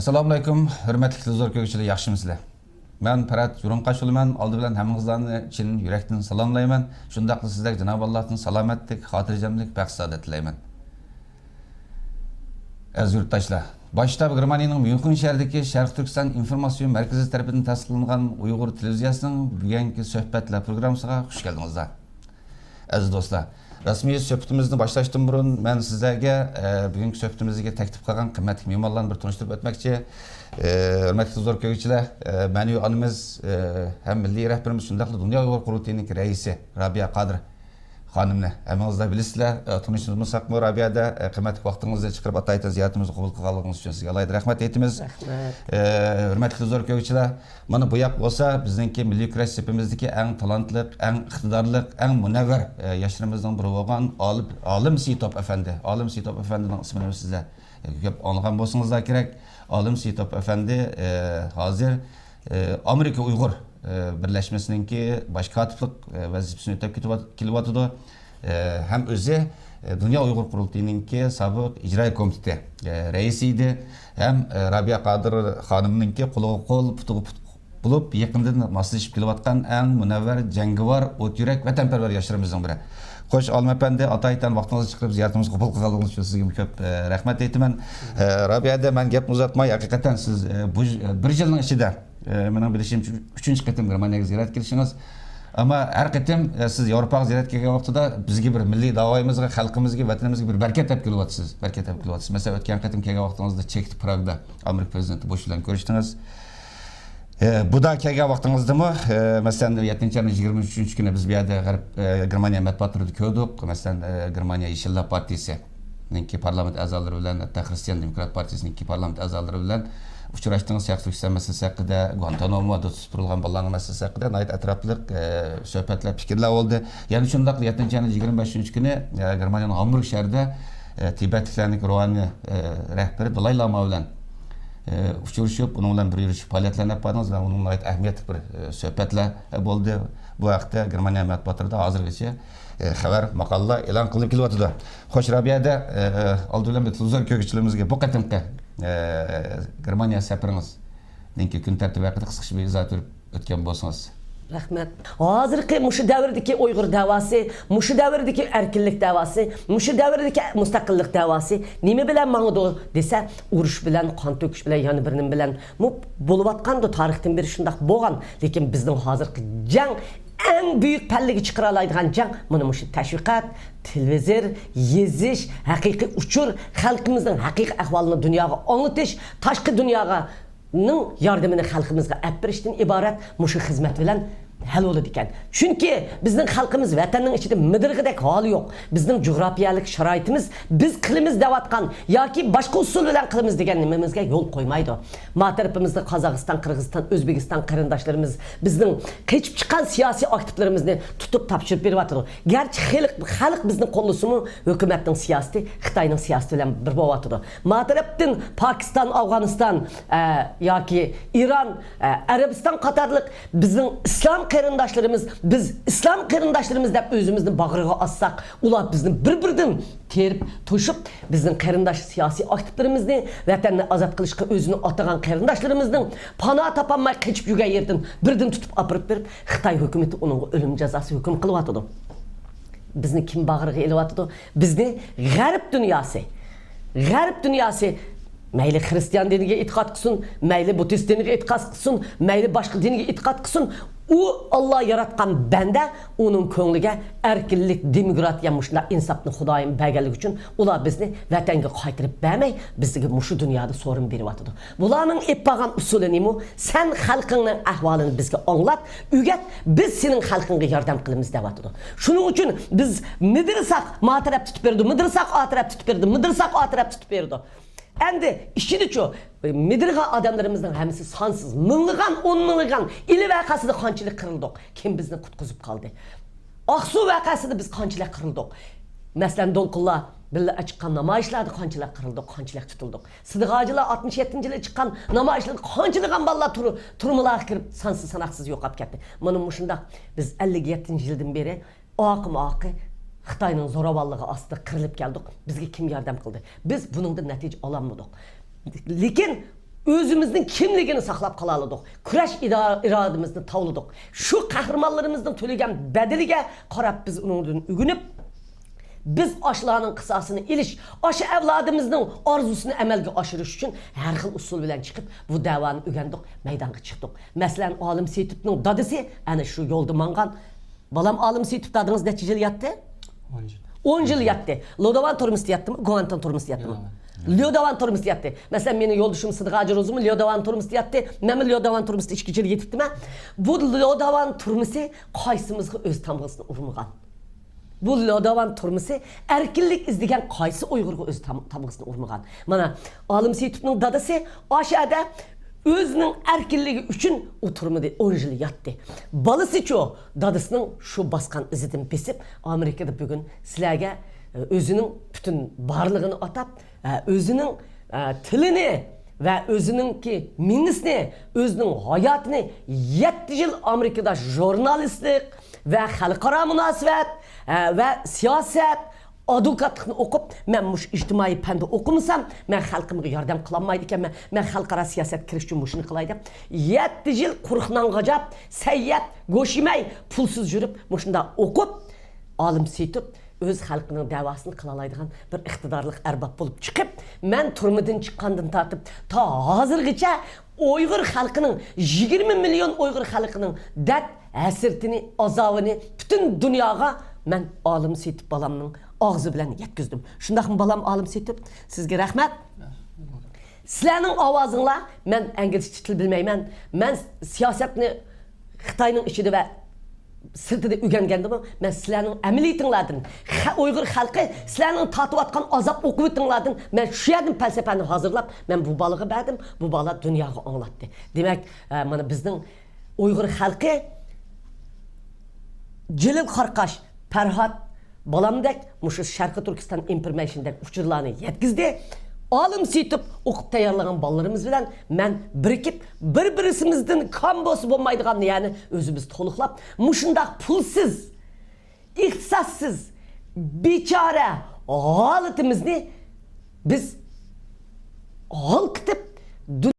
assalomu alaykum hurmatli televizor ko'ruvchilar yaxshimisizlar man parat yurunqashulman oldi bilan hammangizlarni chin yurakdan salomlayman. Shundoqla sizlarga janob allohdan salomatlik xotirjamlik baxt saodat tilayman. Aziz yurtdoshlar boshida germaniyaning myunxen shahridagi sharq turkiston informatsion markazi tarafidan tasdiqlangan uyg'ur televiziyasining bugungi suhbatlar programmasiga xush keldingizlar aziz do'stlar Rəsmi söhbətimizi başlaşdan burun mən sizlərə e, bugünkü söhbətimizə təklif qılğan qiymətli mehmanlarla bir tanışdırıb ötməkçi. E, hörmətli zor kögüçülər, e, məni anımız e, həm milli rəhbərimiz şundaqla Dünya Yol Qurultayının rəisi Rabia Qadir xonimni hammangizlar bilasizlar E, tanishtirmasakmi rabiyada e, qimmatli vaqtingizni chiqarib ataytan ziyoratimizni qabul qilganligingiz uchun sizga alayhi rahmat aytamiz Rahmat. E, hurmatli zo'r ko'ruvchilar mana bu yoq bo'lsa bizningki milliy kurash sepimizdagi eng talantli eng iqtidorli eng munavvar yoshlarimizdan biri bo'lgan olim olim sitob afandi olim sitob afandining ismini sizlar ko'p anglagan bo'lsangizlar kerak olim sitob afandi hozir amerika uyg'ur бірләшмесіненке башкатовлык вазифесин өтөп келип атыды һәм үзе Dünya Uygur Kurultayı'nınki sabık icra komiteti e, reisiydi. Hem e, Rabia Kadir hanımınki kulu қадыр putuğu bulup yakından maslaşıp kilovatkan en münevver, cengivar, ot yürek ve temperver yaşlarımızın biri. Koş Alma Efendi Atay'dan vaktinizi çıkıp ziyaretimiz kabul kılgalığınız için sizin köp e, үшін сізге E, Rabia'da ben Рабияда, uzatmay hakikaten siz e, сіз bir yılın içinde e, mening bilishimcha uchinchi qatim germaniyaga ziyorat kelishingiz Ama her qitim e, siz Yevropaga ziyorat kelgan vaqtida bizga bir milliy davoyimizga, xalqimizga, vatanimizga bir barkat olib kelyapsiz. Barkat olib kelyapsiz. Masalan, o'tgan qatim kelgan vaqtingizda chekdi Pragda Amerika prezidenti Bush bilan ko'rishdingiz. E, bu da kelgan vaqtingizdami? E, masalan, 7-ayning 23 kuni biz bu yerda G'arb e, Germaniya matbuotlarida ko'rdik. Masalan, e, Germaniya Yeshillar partiyasi ninki parlament a'zolari bilan hatto Xristian Demokrat partiyasiningki parlament a'zolari bilan Uçuraşdığınız siyasi hüquq məsələsi haqqında, Guantanamo adada tutulğan balaların məsələsi haqqında nəhayət ətraflıq e, söhbətlər, fikirlər oldu. Yəni şundaq 7-ci 25-ci günü e, Germaniyanın Hamburg şəhərində e, Tibetliklərin ruhani e, rəhbəri Dalai Lama ilə e, uçuruşub, bunun ilə bir yürüyüş fəaliyyətlərinə apardınız və onunla aid əhəmiyyətli bir e, söhbətlər oldu. Bu haqda Germaniya mətbuatlarında hazırgıcı e, xəbər, məqalə elan qılıb kilvatı da. Xoş Rabiyədə, e, e, aldı biləm televizor kökçülərimizə bu qatımqə safaringiz dinki kun tartibi haqida qisqacha bir izoh berib o'tgan bo'lsangiz Rahmat. Hozirgi mushu davrdagi Uyg'ur davosi, mushu davrdagi erkinlik davosi, mushu davrdagi mustaqillik davosi nima bilan desa, urush bilan, qon to'kish bilan, yana birinin bilan bu bo'layotgandi tarixdan beri shundoq bo'lgan. Lekin bizning hozirgi jang ən büyük pəlləyə çıxara alaydigan cəng bunu məşə təşviqat, televizir, yeziş, həqiqi uçur, xəlqimizdən həqiqi əhvalını dünyaya onutiş, taşqı dünyaya ның yardımını xalqımızga әппіріштін ibarət, мұшы xizmət bilen hal bo'ladi ekan chunki bizning xalqimiz vatanning ichida midirg'idek holi yo'q bizning jug'rofiyalik sharoitimiz biz qilimiz deyotgan yoki boshqa usul bilan qilimiz degan nimamizga yo'l qo'ymaydi. Ma tarafimizda qozog'iston qirg'iziston o'zbekiston qarindoshlarimiz bizning qechib chiqqan siyosiy aktivlarimizni tutib topshirib beryotidi garchi xalq xalq bizni qo'llasimi hukumatning siyosati xitoyning siyosati bilan bir bo'lyotidi ma tarafdan pokiston afg'oniston e, yoki iron e, arabiston qatorliq bizning islom qarindoshlarimiz biz islom qarindoshlarimiz deb o'zimizni bag'riga olsak ular bizni bir biridan terib to'shib bizning qarindosh siyosiy aktivlarimizni vatanni ozod qilishga o'zini atagan qarindoshlarimizning panoh topolmay qechib yurgan yerdan birdan tutib olib berib xitoy hukumati uning o'lim jazosi hukm qilyotidi bizni kim bag'riga ilyotidi bizni g'arb dunyosi g'arb dunyosi mayli xristian diniga e'tiqod qilsin mayli buddist diniga e'tiqod qilsin mayli boshqa dinga e'tiqod qilsin. U olloh yaratgan banda uning ko'ngliga erkinlik demokratiya mushlar insofni xudoyim berganligi uchun ular bizni vatanga qaytirib bermay bizga mushu dunyoda so'rin beryotidi bularning eppagan usuli nima? San xalqingning ahvolini bizga anglat o'gat biz sening xalqingga yordam qilamiz deyotidi shuning uchun biz midirsak ma taraf tutib berdi midirsak o taraf tutib berdi midirsak o taraf tutib berdi. Endi işidiço midirgan odamlarimizning hammasi sonsiz ming'igan o'n ming'igan ili vaqasida qanchalik qirildik kim bizni qutqizib qoldi oqsuv vaqasida biz qanchalik qirildik masalan do'lqinlar birga chiqqan namoyishlarda qanchalar qirildik qanchalar tutildik sidig'ojilar oltmish yettinchi yili chiqqan namoyishlarda qanchalagan bolalar tur turmalarga kirib sonsiz sanoqsiz yo'qolib ketdi mana shundoq biz ellik yettinchi yildan beri oqim oqi xitoyning zo'ravonligi ostida qirilib keldik bizga kim yordam qildi biz buningdan natija ololmadik lekin özümüzün kimligini saqlab qalalıdıq. Kurash ida- iradimizni tavladık. Şu qahramonlarimizning to'lagan bedeliga qarab biz uningdan ugunib biz oshlarning qisosini ilish osha avlodimizning orzusini amalga oshirish uchun har xil usul bilan chiqib bu davoni o'rgandik maydonga chiqdik masalan olim setibning dadasi ana shu yo'lda mangan. Bolam olim setib dadingiz necha yil o'n yil. Yotdi lodovan turmusda yotdimi guantan turmusda yotdimi lyodovan turmusda yotdi masalan meni yo'ldoshim sidiq haji ro'zimi lyodovan turmusda yotdi manmi lyodovan turmusda ikki yil yetibdimi? Bu lyodovan turmusi qaysimizga o'z tamg'asini urmagan. Bu lyodovan turmusi erkinlik izlagan qaysi uyg'urga o'z tamg'asini urmagan? Mana olim seyitubning dadasi o'sha yerda erkinliği üçün oturmadı 10 yıl yattı. Balısı ço dadısının şu baskan izidin besip Amerika'da bugün sizlerge e, özünün bütün barlığını atab e, özünün e, tilini ve özünün ki minnisini, özünün hayatını 7 yıl Amerika'da jurnalistlik ve halkara münasebet e, ve siyaset advokatlıqni оқып мен mush ijtimoiy пәнді o'qimasam мен xalqimga yordam qilolmaydi ekanman man xalqaro siyosatga kirish uchun қылайды. qilay deb yetti yil сәйет, құшымай, sayyat жүріп yemay pulsiz yurib mushunda o'qib olim өз халқының дәуасын қыла алайдыған бір иқтидарлық әрбап болып шығып мен тұрмыдан шыққандан тартып та азырғыча ойғыр халқының 20 миллион ойғыр халқының дәт әсіртіні азабыны бүтін дүнияға мән алым сөйтіп баламның ağzı bilən yetkizdim. Şundaqmı balam alım setib, sizə rəhmət. Sizlərin avazınla mən ingiliscə dil bilməyəm. Mən siyasətni Xitayının içində və sirtida o'rgangandimi man sizlarning amaliyatinglardan uyg'ur xalqi sizlarning tortayotgan azob uqubatinglardan man shu yerdan falsafani hozirlab man bu bolaga berdim bu bola dunyoga anglatdi demak e, mana bizning uyg'ur xalqi jilib qarqash farhod bolamdek mushu Sharqi Turkiston informationdek uchurlarni yetkizdi. Olim setib o'qib tayyorlagan bolalarimiz bilan men birikib bir-birimizdan kam bosib bo'lmaydigan ya'ni o'zimiz to'liqlab mushundaq pulsiz, ixtisossiz, bechora holatimizni biz hol qilib